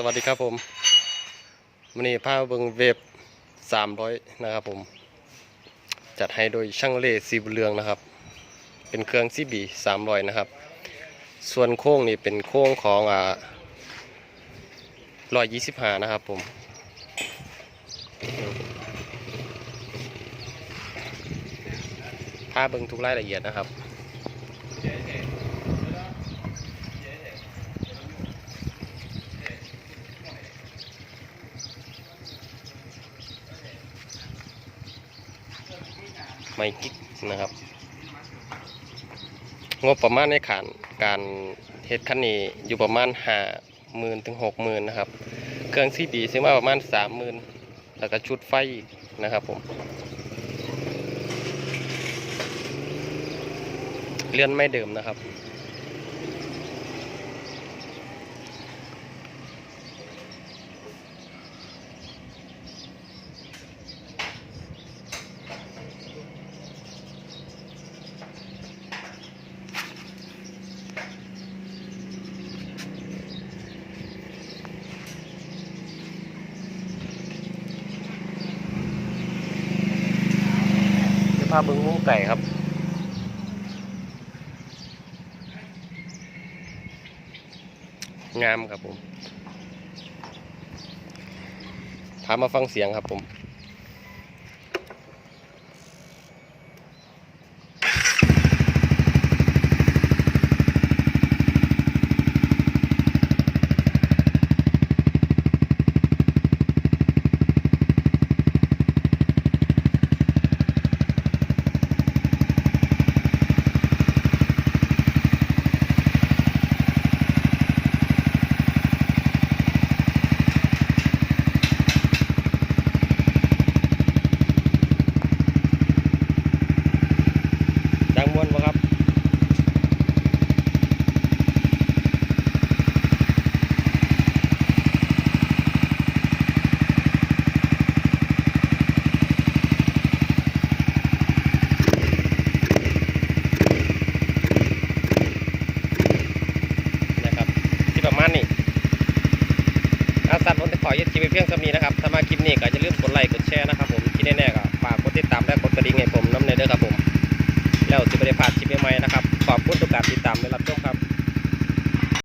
สวัสดีครับผมวันนี้พาเบิงเวฟ300นะครับผม จัดให้โดยช่างเล่สีบุเรืองนะครับ เป็นเครื่องซีบี300นะครับ ส่วนโค้งนี่เป็นโค้งของอ่า125นะครับผมพาเบิงทุกรายละเอียดนะครับ ไม่กิ๊กนะครับ งบประมาณในขานการเฮ็ดคันนี้อยู่ประมาณห้าหมื่นถึงหกหมื่นนะครับ เครื่องซีดีซื้อมาประมาณสามหมื่นแล้วก็ชุดไฟนะครับผมเลื่อนไม่เดิมนะครับ พาเบิ้งมุ้งไก่ครับงามครับผมพามาฟังเสียงครับผม จังมวนบ่ครับ นะครับ ที่ประมาณนี้ อาสัตว์วันที่ขอยึดคลิปไปเพียงสำนี้นะครับ ถ้ามาคลิปนี้ก็จะลืมกดไลค์กดแชร์นะครับผมที่แน่ๆก็ฝากกดติดตามและกดกระดิ่งให้ผมน้ำในเด้อครับผม แล้วจะไม่ได้พลาดคลิปใหม่ๆนะครับ ขอบคุณทุกการติดตามและรับชมครับ